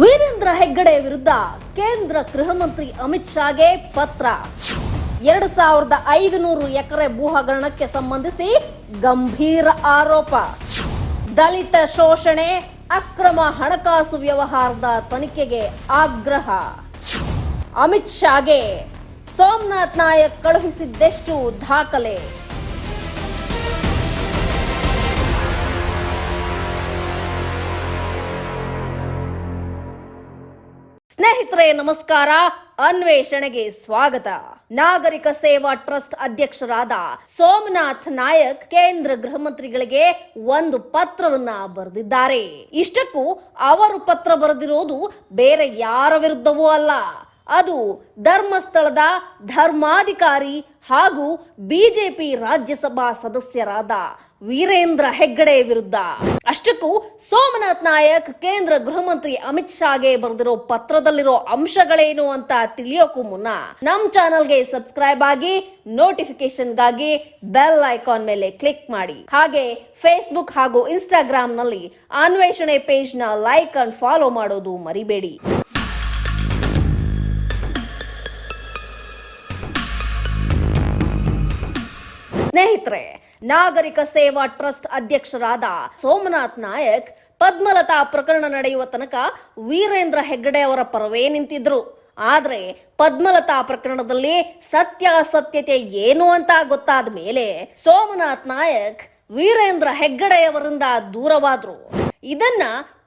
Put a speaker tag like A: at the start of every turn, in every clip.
A: ವೀರೇಂದ್ರ ಹೆಗ್ಗಡೆ ವಿರುದ್ಧ ಕೇಂದ್ರ ಗೃಹ ಮಂತ್ರಿ ಅಮಿತ್ ಶಾಗೆ ಪತ್ರ. ಎರಡು ಸಾವಿರದ ಐದುನೂರು ಎಕರೆ ಭೂ ಹಗರಣಕ್ಕೆ ಸಂಬಂಧಿಸಿ ಗಂಭೀರ ಆರೋಪ. ದಲಿತ ಶೋಷಣೆ, ಅಕ್ರಮ ಹಣಕಾಸು ವ್ಯವಹಾರದ ತನಿಖೆಗೆ ಆಗ್ರಹ. ಅಮಿತ್ ಶಾಗೆ ಸೋಮನಾಥ್ ನಾಯಕ್ ಕಳುಹಿಸಿದ್ದೆಷ್ಟು ದಾಖಲೆ? ಸ್ನೇಹಿತರೆ, ನಮಸ್ಕಾರ. ಅನ್ವೇಷಣೆಗೆ ಸ್ವಾಗತ. ನಾಗರಿಕ ಸೇವಾ ಟ್ರಸ್ಟ್ ಅಧ್ಯಕ್ಷರಾದ ಸೋಮನಾಥ್ ನಾಯಕ್ ಕೇಂದ್ರ ಗೃಹ ಮಂತ್ರಿಗಳಿಗೆ ಒಂದು ಪತ್ರವನ್ನ ಬರೆದಿದ್ದಾರೆ. ಇಷ್ಟಕ್ಕೂ ಅವರು ಪತ್ರ ಬರೆದಿರೋದು ಬೇರೆ ಯಾರ ವಿರುದ್ಧವೂ ಅಲ್ಲ. ಅದು ಧರ್ಮಸ್ಥಳದ ಧರ್ಮಾಧಿಕಾರಿ ಹಾಗೂ ಬಿಜೆಪಿ ರಾಜ್ಯಸಭಾ ಸದಸ್ಯರಾದ ವೀರೇಂದ್ರ ಹೆಗ್ಗಡೆ ವಿರುದ್ಧ. ಅಷ್ಟಕ್ಕೂ ಸೋಮನಾಥ್ ನಾಯಕ್, ಕೇಂದ್ರ ಗೃಹ ಮಂತ್ರಿ ಅಮಿತ್ ಶಾಗೆ ಬರೆದಿರೋ ಪತ್ರದಲ್ಲಿರೋ ಅಂಶಗಳೇನು ಅಂತ ತಿಳಿಯೋಕು ಮುನ್ನ ನಮ್ ಚಾನಲ್ಗೆ ಸಬ್ಸ್ಕ್ರೈಬ್ ಆಗಿ ನೋಟಿಫಿಕೇಶನ್ಗಾಗಿ ಬೆಲ್ ಐಕಾನ್ ಮೇಲೆ ಕ್ಲಿಕ್ ಮಾಡಿ. ಹಾಗೆ ಫೇಸ್ಬುಕ್ ಹಾಗೂ ಇನ್ಸ್ಟಾಗ್ರಾಮ್ನಲ್ಲಿ ಅನ್ವೇಷಣೆ ಪೇಜ್ನ ಲೈಕ್ ಅಂಡ್ ಫಾಲೋ ಮಾಡೋದು ಮರಿಬೇಡಿ. ಸ್ನೇಹಿತರೆ, ನಾಗರಿಕ ಸೇವಾ ಟ್ರಸ್ಟ್ ಅಧ್ಯಕ್ಷರಾದ ಸೋಮನಾಥ್ ನಾಯಕ್ ಪದ್ಮಲತಾ ಪ್ರಕರಣ ನಡೆಯುವ ತನಕ ವೀರೇಂದ್ರ ಹೆಗ್ಗಡೆ ಅವರ ಪರವೇ ನಿಂತಿದ್ರು. ಆದರೆ ಪದ್ಮಲತಾ ಪ್ರಕರಣದಲ್ಲಿ ಸತ್ಯಾಸತ್ಯತೆ ಏನು ಅಂತ ಗೊತ್ತಾದ ಮೇಲೆ ಸೋಮನಾಥ್ ನಾಯಕ್ ವೀರೇಂದ್ರ ಹೆಗ್ಗಡೆಯವರಿಂದ ದೂರವಾದ್ರು. ಇದನ್ನ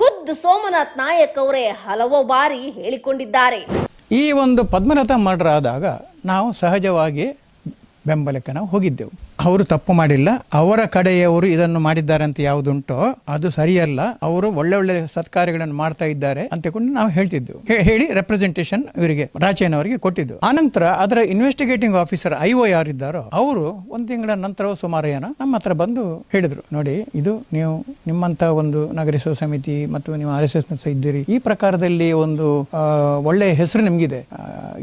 A: ಖುದ್ದು ಸೋಮನಾಥ್ ನಾಯಕ್ ಅವರೇ ಹಲವು ಬಾರಿ ಹೇಳಿಕೊಂಡಿದ್ದಾರೆ.
B: ಈ ಒಂದು ಪದ್ಮಲತಾ ಮರ್ಡರ್ ಆದಾಗ ನಾವು ಸಹಜವಾಗಿ ಬೆಂಬಲಕ್ಕೆ ನಾವು ಹೋಗಿದ್ದೆವು. ಅವರು ತಪ್ಪು ಮಾಡಿಲ್ಲ, ಅವರ ಕಡೆಯವರು ಇದನ್ನು ಮಾಡಿದ್ದಾರೆ ಅಂತ ಯಾವುದುಂಟೋ, ಅದು ಸರಿಯಲ್ಲ, ಅವರು ಒಳ್ಳೆ ಒಳ್ಳೆ ಸತ್ಕಾರ್ಯಗಳನ್ನು ಮಾಡ್ತಾ ಇದ್ದಾರೆ ಅಂತಕೊಂಡು ನಾವು ಹೇಳ್ತಿದ್ದೆವು ಹೇಳಿ ರೆಪ್ರೆಸೆಂಟೇಷನ್ ಇವರಿಗೆ ರಾಚೇನವರಿಗೆ ಕೊಟ್ಟಿದ್ದು. ಆನಂತರ ಅದರ ಇನ್ವೆಸ್ಟಿಗೇಟಿಂಗ್ ಆಫೀಸರ್ ಐ ಒ ಯಾರಿದ್ದಾರೋ ಅವರು ಒಂದು ತಿಂಗಳ ನಂತರ ಸುಮಾರು ಏನೋ ನಮ್ಮ ಹತ್ರ ಬಂದು ಹೇಳಿದರು. ನೋಡಿ, ಇದು ನೀವು ನಿಮ್ಮಂತ ಒಂದು ನಗರಿಸುವ ಸಮಿತಿ ಮತ್ತು ನೀವು ಆರ್ ಎಸ್ ಎಸ್ ಇದ್ದೀರಿ, ಈ ಪ್ರಕಾರದಲ್ಲಿ ಒಂದು ಒಳ್ಳೆಯ ಹೆಸರು ನಿಮಗಿದೆ.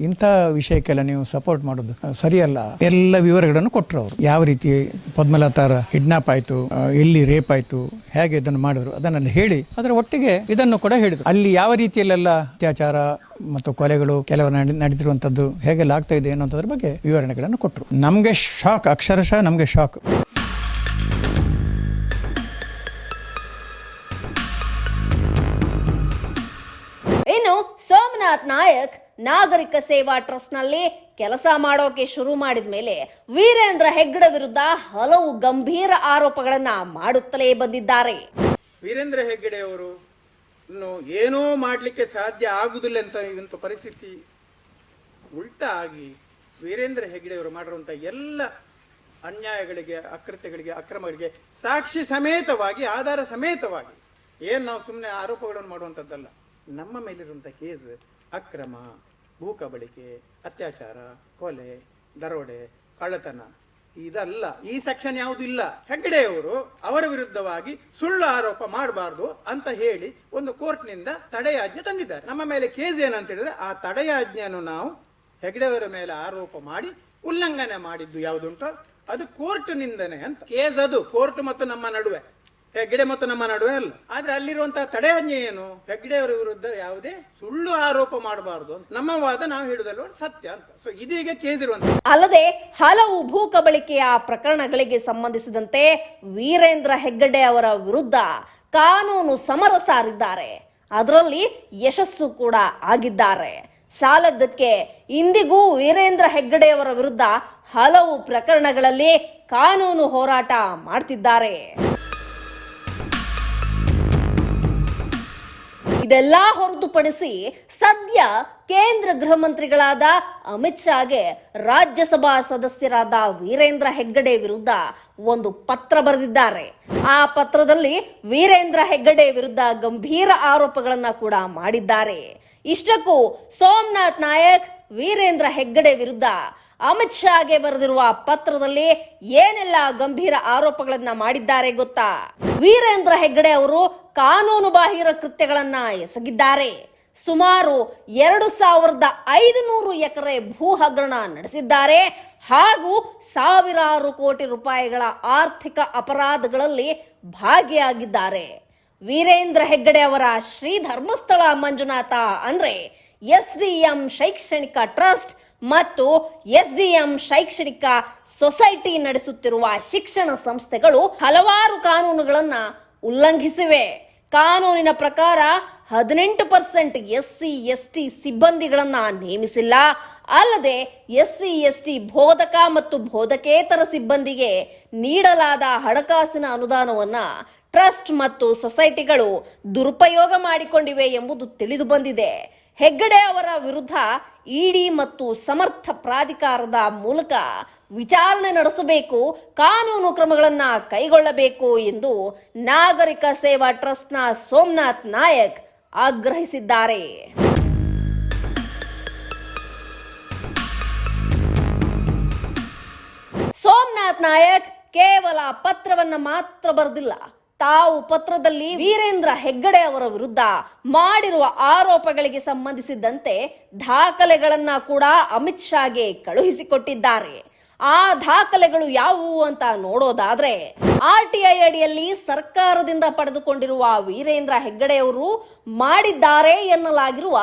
B: ಇಂಥ ವಿಷಯಕ್ಕೆಲ್ಲ ನೀವು ಸಪೋರ್ಟ್ ಮಾಡೋದು ಸರಿಯಲ್ಲ. ಎಲ್ಲ ವಿವರಗಳನ್ನು ಕೊಟ್ಟರು ಅವರು. ಯಾವ ರೀತಿ ಪದ್ಮಲತಾರ ಕಿಡ್ನಾಪ್ ಆಯಿತು ಎಲ್ಲಿ ರೇಪ್ ಆಯಿತು, ಹೇಗೆ ಇದನ್ನು ಮಾಡಿದ್ರು, ಅದನ್ನೆಲ್ಲ ಹೇಳಿ ಅದರ ಒಟ್ಟಿಗೆ ಇದನ್ನು ಕೂಡ ಹೇಳಿದರು. ಅಲ್ಲಿ ಯಾವ ರೀತಿಯಲ್ಲೆಲ್ಲ ಅತ್ಯಾಚಾರ ಮತ್ತು ಕೊಲೆಗಳು ಕೆಲವು ನಡೆ ನಡೆದಿರುವಂಥದ್ದು ಹೇಗೆಲ್ಲ ಆಗ್ತಾ ಇದೆ ಅನ್ನೋದ್ರ ಬಗ್ಗೆ ವಿವರಣೆಗಳನ್ನು ಕೊಟ್ಟರು ನಮಗೆ ಶಾಕ್ ಅಕ್ಷರಶಃ ನಮಗೆ ಶಾಕ್
A: ಇನ್ನು ಸೋಮನಾಥ್ ನಾಯಕ್ ನಾಗರಿಕ ಸೇವಾ ಟ್ರಸ್ಟ್ನಲ್ಲಿ ಕೆಲಸ ಮಾಡೋಕೆ ಶುರು ಮಾಡಿದ ಮೇಲೆ ವೀರೇಂದ್ರ ಹೆಗ್ಗಡೆ ವಿರುದ್ಧ ಹಲವು ಗಂಭೀರ ಆರೋಪಗಳನ್ನ ಮಾಡುತ್ತಲೇ ಬಂದಿದ್ದಾರೆ.
C: ವೀರೇಂದ್ರ ಹೆಗ್ಗಡೆ ಅವರು ಏನೋ ಮಾಡಲಿಕ್ಕೆ ಸಾಧ್ಯ ಆಗುವುದಿಲ್ಲ ಅಂತ ಇವಂತ ಪರಿಸ್ಥಿತಿ ಉಲ್ಟಾ ಆಗಿ ವೀರೇಂದ್ರ ಹೆಗ್ಗಡೆ ಅವರು ಮಾಡಿರುವಂಥ ಎಲ್ಲ ಅನ್ಯಾಯಗಳಿಗೆ, ಅಕೃತ್ಯಗಳಿಗೆ, ಅಕ್ರಮಗಳಿಗೆ ಸಾಕ್ಷಿ ಸಮೇತವಾಗಿ, ಆಧಾರ ಸಮೇತವಾಗಿ ಏನು ನಾವು ಸುಮ್ಮನೆ ಆರೋಪಗಳನ್ನು ಮಾಡುವಂಥದ್ದಲ್ಲ ನಮ್ಮ ಮೇಲಿರುವಂಥ ಕೇಸ್, ಅಕ್ರಮ, ಭೂ ಕಬಳಿಕೆ, ಅತ್ಯಾಚಾರ, ಕೊಲೆ, ದರೋಡೆ, ಕಳ್ಳತನ, ಇದಲ್ಲ ಈ ಸೆಕ್ಷನ್ ಯಾವುದು ಇಲ್ಲ. ಹೆಗ್ಗಡೆಯವರು ಅವರ ವಿರುದ್ಧವಾಗಿ ಸುಳ್ಳು ಆರೋಪ ಮಾಡಬಾರ್ದು ಅಂತ ಹೇಳಿ ಒಂದು ಕೋರ್ಟ್ನಿಂದ ತಡೆಯಾಜ್ಞೆ ತಂದಿದ್ದಾರೆ. ನಮ್ಮ ಮೇಲೆ ಕೇಸ್ ಏನಂತ ಹೇಳಿದ್ರೆ ಆ ತಡೆಯಾಜ್ಞೆಯನ್ನು ನಾವು ಹೆಗ್ಡೆಯವರ ಮೇಲೆ ಆರೋಪ ಮಾಡಿ ಉಲ್ಲಂಘನೆ ಮಾಡಿದ್ದು ಯಾವುದುಂಟೋ? ಅದು ಕೋರ್ಟ್ ನಿಂದನೆ ಅಂತ. ಕೇಸ್ ಅದು, ಕೋರ್ಟ್ ಮತ್ತು ನಮ್ಮ ನಡುವೆ. ಹೆಗ್ಗಡೆ ಮತ್ತು ನಮ್ಮ ನಡುವೆ ಅಲ್ಲ. ಆದ್ರೆ ಅಲ್ಲಿರುವಂತಹ ತಡೆಯಾಜ್ಞೆ ಏನು? ಹೆಗ್ಗಡೆಯವರ ವಿರುದ್ಧ ಯಾವುದೇ ಸುಳ್ಳು ಆರೋಪ ಮಾಡಬಾರದು ನಮ್ಮ ವಾದ ನಾವು ಹೇಳುದಲ್ವ ಸತ್ಯ ಅಂತ. ಸೊ ಇದೀಗ ಕೇಳಿರುವಂತ
A: ಅಲ್ಲದೆ ಹಲವು ಭೂ ಕಬಳಿಕೆಯ ಪ್ರಕರಣಗಳಿಗೆ ಸಂಬಂಧಿಸಿದಂತೆ ವೀರೇಂದ್ರ ಹೆಗ್ಗಡೆ ಅವರ ವಿರುದ್ಧ ಕಾನೂನು ಸಮರ ಸಾರಿದ್ದಾರೆ. ಅದರಲ್ಲಿ ಯಶಸ್ಸು ಕೂಡ ಆಗಿದ್ದಾರೆ. ಸಾಲದ್ದಕ್ಕೆ ಇಂದಿಗೂ ವೀರೇಂದ್ರ ಹೆಗ್ಗಡೆಯವರ ವಿರುದ್ಧ ಹಲವು ಪ್ರಕರಣಗಳಲ್ಲಿ ಕಾನೂನು ಹೋರಾಟ ಮಾಡ್ತಿದ್ದಾರೆ. ಇದೆಲ್ಲ ಹೊರತುಪಡಿಸಿ ಸದ್ಯ ಕೇಂದ್ರ ಗೃಹ ಮಂತ್ರಿಗಳಾದ ಅಮಿತ್ ಶಾಗೆ ರಾಜ್ಯಸಭಾ ಸದಸ್ಯರಾದ ವೀರೇಂದ್ರ ಹೆಗ್ಗಡೆ ವಿರುದ್ಧ ಒಂದು ಪತ್ರ ಬರೆದಿದ್ದಾರೆ. ಆ ಪತ್ರದಲ್ಲಿ ವೀರೇಂದ್ರ ಹೆಗ್ಗಡೆ ವಿರುದ್ಧ ಗಂಭೀರ ಆರೋಪಗಳನ್ನ ಕೂಡ ಮಾಡಿದ್ದಾರೆ. ಇಷ್ಟಕ್ಕೂ ಸೋಮನಾಥ್ ನಾಯಕ್ ವೀರೇಂದ್ರ ಹೆಗ್ಗಡೆ ವಿರುದ್ಧ ಅಮಿತ್ ಶಾಗೆ ಬರೆದಿರುವ ಪತ್ರದಲ್ಲಿ ಏನೆಲ್ಲ ಗಂಭೀರ ಆರೋಪಗಳನ್ನ ಮಾಡಿದ್ದಾರೆ ಗೊತ್ತಾ? ವೀರೇಂದ್ರ ಹೆಗ್ಗಡೆ ಅವರು ಕಾನೂನು ಬಾಹಿರ ಕೃತ್ಯಗಳನ್ನ ಎಸಗಿದ್ದಾರೆ. ಸುಮಾರು ಎರಡು ಸಾವಿರದ ಐದುನೂರು ಎಕರೆ ಭೂ ಹಗರಣ ನಡೆಸಿದ್ದಾರೆ. ಹಾಗೂ ಸಾವಿರಾರು ಕೋಟಿ ರೂಪಾಯಿಗಳ ಆರ್ಥಿಕ ಅಪರಾಧಗಳಲ್ಲಿ ಭಾಗಿಯಾಗಿದ್ದಾರೆ. ವೀರೇಂದ್ರ ಹೆಗ್ಗಡೆ ಅವರ ಶ್ರೀ ಧರ್ಮಸ್ಥಳ ಮಂಜುನಾಥ ಅಂದ್ರೆ ಎಸ್ ಡಿ ಎಂ ಶೈಕ್ಷಣಿಕ ಟ್ರಸ್ಟ್ ಮತ್ತು ಎಸ್ ಡಿ ಎಂ ಶೈಕ್ಷಣಿಕ ಸೊಸೈಟಿ ನಡೆಸುತ್ತಿರುವ ಶಿಕ್ಷಣ ಸಂಸ್ಥೆಗಳು ಹಲವಾರು ಕಾನೂನುಗಳನ್ನ ಉಲ್ಲಂಘಿಸಿವೆ. ಕಾನೂನಿನ ಪ್ರಕಾರ ಹದಿನೆಂಟು percent S C S T ಸಿಬ್ಬಂದಿಗಳನ್ನ ನೇಮಿಸಿಲ್ಲ. ಅಲ್ಲದೆ ಎಸ್ ಸಿ ಎಸ್ ಟಿ ಬೋಧಕ ಮತ್ತು ಬೋಧಕೇತರ ಸಿಬ್ಬಂದಿಗೆ ನೀಡಲಾದ ಹಣಕಾಸಿನ ಅನುದಾನವನ್ನ ಟ್ರಸ್ಟ್ ಮತ್ತು ಸೊಸೈಟಿಗಳು ದುರುಪಯೋಗ ಮಾಡಿಕೊಂಡಿವೆ ಎಂಬುದು ತಿಳಿದು ಬಂದಿದೆ. ಹೆಗ್ಗಡೆ ಅವರ ವಿರುದ್ಧ ಇಡಿ ಮತ್ತು ಸಮರ್ಥ ಪ್ರಾಧಿಕಾರದ ಮೂಲಕ ವಿಚಾರಣೆ ನಡೆಸಬೇಕು, ಕಾನೂನು ಕ್ರಮಗಳನ್ನು ಕೈಗೊಳ್ಳಬೇಕು ಎಂದು ನಾಗರಿಕ ಸೇವಾ ಟ್ರಸ್ಟ್ನ ಸೋಮನಾಥ್ ನಾಯಕ್ ಆಗ್ರಹಿಸಿದ್ದಾರೆ. ಸೋಮನಾಥ್ ನಾಯಕ್ ಕೇವಲ ಪತ್ರವನ್ನ ಮಾತ್ರ ಬರೆದಿಲ್ಲ ತಾವು ಪತ್ರದಲ್ಲಿ ವೀರೇಂದ್ರ ಹೆಗ್ಗಡೆ ಅವರ ವಿರುದ್ಧ ಮಾಡಿರುವ ಆರೋಪಗಳಿಗೆ ಸಂಬಂಧಿಸಿದಂತೆ ದಾಖಲೆಗಳನ್ನ ಕೂಡ ಅಮಿತ್ ಶಾಗೆ ಕಳುಹಿಸಿಕೊಟ್ಟಿದ್ದಾರೆ. ಆ ದಾಖಲೆಗಳು ಯಾವುವು ಅಂತ ನೋಡೋದಾದ್ರೆ ಆರ್ ಟಿ ಐ ಅಡಿಯಲ್ಲಿ ಸರ್ಕಾರದಿಂದ ಪಡೆದುಕೊಂಡಿರುವ ವೀರೇಂದ್ರ ಹೆಗ್ಗಡೆ ಅವರು ಮಾಡಿದ್ದಾರೆ ಎನ್ನಲಾಗಿರುವ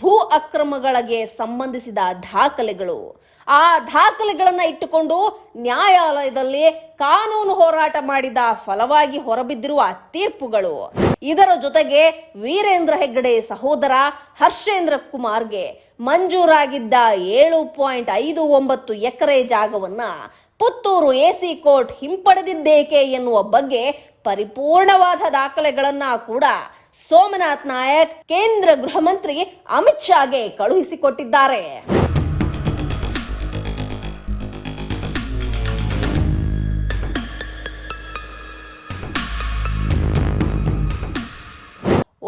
A: ಭೂ ಅಕ್ರಮಗಳಿಗೆ ಸಂಬಂಧಿಸಿದ ದಾಖಲೆಗಳು. ಆ ದಾಖಲೆಗಳನ್ನು ಇಟ್ಟುಕೊಂಡು ನ್ಯಾಯಾಲಯದಲ್ಲಿ ಕಾನೂನು ಹೋರಾಟ ಮಾಡಿದ ಫಲವಾಗಿ ಹೊರಬಿದ್ದಿರುವ ತೀರ್ಪುಗಳು. ಇದರ ಜೊತೆಗೆ ವೀರೇಂದ್ರ ಹೆಗ್ಗಡೆ ಸಹೋದರ ಹರ್ಷೇಂದ್ರ ಕುಮಾರ್ಗೆ ಮಂಜೂರಾಗಿದ್ದ ಏಳು ಪಾಯಿಂಟ್ ಐದು ಒಂಬತ್ತು ಎಕರೆ ಜಾಗವನ್ನ ಪುತ್ತೂರು ಎಸಿ ಕೋರ್ಟ್ ಹಿಂಪಡೆದಿದ್ದೇಕೆ ಎನ್ನುವ ಬಗ್ಗೆ ಪರಿಪೂರ್ಣವಾದ ದಾಖಲೆಗಳನ್ನ ಕೂಡ ಸೋಮನಾಥ್ ನಾಯಕ್, ಕೇಂದ್ರ ಗೃಹ ಮಂತ್ರಿ ಅಮಿತ್ ಶಾಗೆ ಕಳುಹಿಸಿಕೊಟ್ಟಿದ್ದಾರೆ.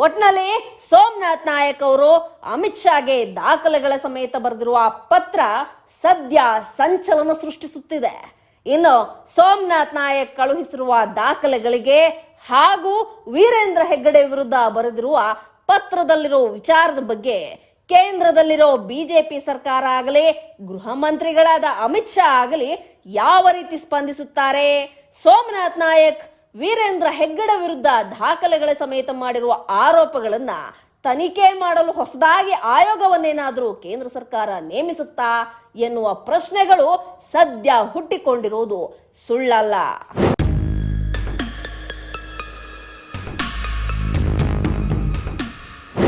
A: ಒಟ್ನಲ್ಲಿ ಸೋಮನಾಥ್ ನಾಯಕ್ ಅವರು ಅಮಿತ್ ಶಾಗೆ ದಾಖಲೆಗಳ ಸಮೇತ ಬರೆದಿರುವ ಪತ್ರ ಸದ್ಯ ಸಂಚಲನ ಸೃಷ್ಟಿಸುತ್ತಿದೆ. ಇನ್ನು ಸೋಮನಾಥ್ ನಾಯಕ್ ಕಳುಹಿಸಿರುವ ದಾಖಲೆಗಳಿಗೆ ಹಾಗೂ ವೀರೇಂದ್ರ ಹೆಗ್ಗಡೆ ವಿರುದ್ಧ ಬರೆದಿರುವ ಪತ್ರದಲ್ಲಿರೋ ವಿಚಾರದ ಬಗ್ಗೆ ಕೇಂದ್ರದಲ್ಲಿರೋ ಬಿಜೆಪಿ ಸರ್ಕಾರ ಆಗಲಿ, ಗೃಹ ಮಂತ್ರಿಗಳಾದ ಅಮಿತ್ ಶಾ ಆಗಲಿ ಯಾವ ರೀತಿ ಸ್ಪಂದಿಸುತ್ತಾರೆ? ಸೋಮನಾಥ್ ನಾಯಕ್ ವೀರೇಂದ್ರ ಹೆಗ್ಗಡ ವಿರುದ್ಧ ದಾಖಲೆಗಳ ಸಮೇತ ಮಾಡಿರುವ ಆರೋಪಗಳನ್ನ ತನಿಖೆ ಮಾಡಲು ಹೊಸದಾಗಿ ಆಯೋಗವನ್ನೇನಾದರೂ ಕೇಂದ್ರ ಸರ್ಕಾರ ನೇಮಿಸುತ್ತಾ ಎನ್ನುವ ಪ್ರಶ್ನೆಗಳು ಸದ್ಯ ಹುಟ್ಟಿಕೊಂಡಿರುವುದು ಸುಳ್ಳಲ್ಲ.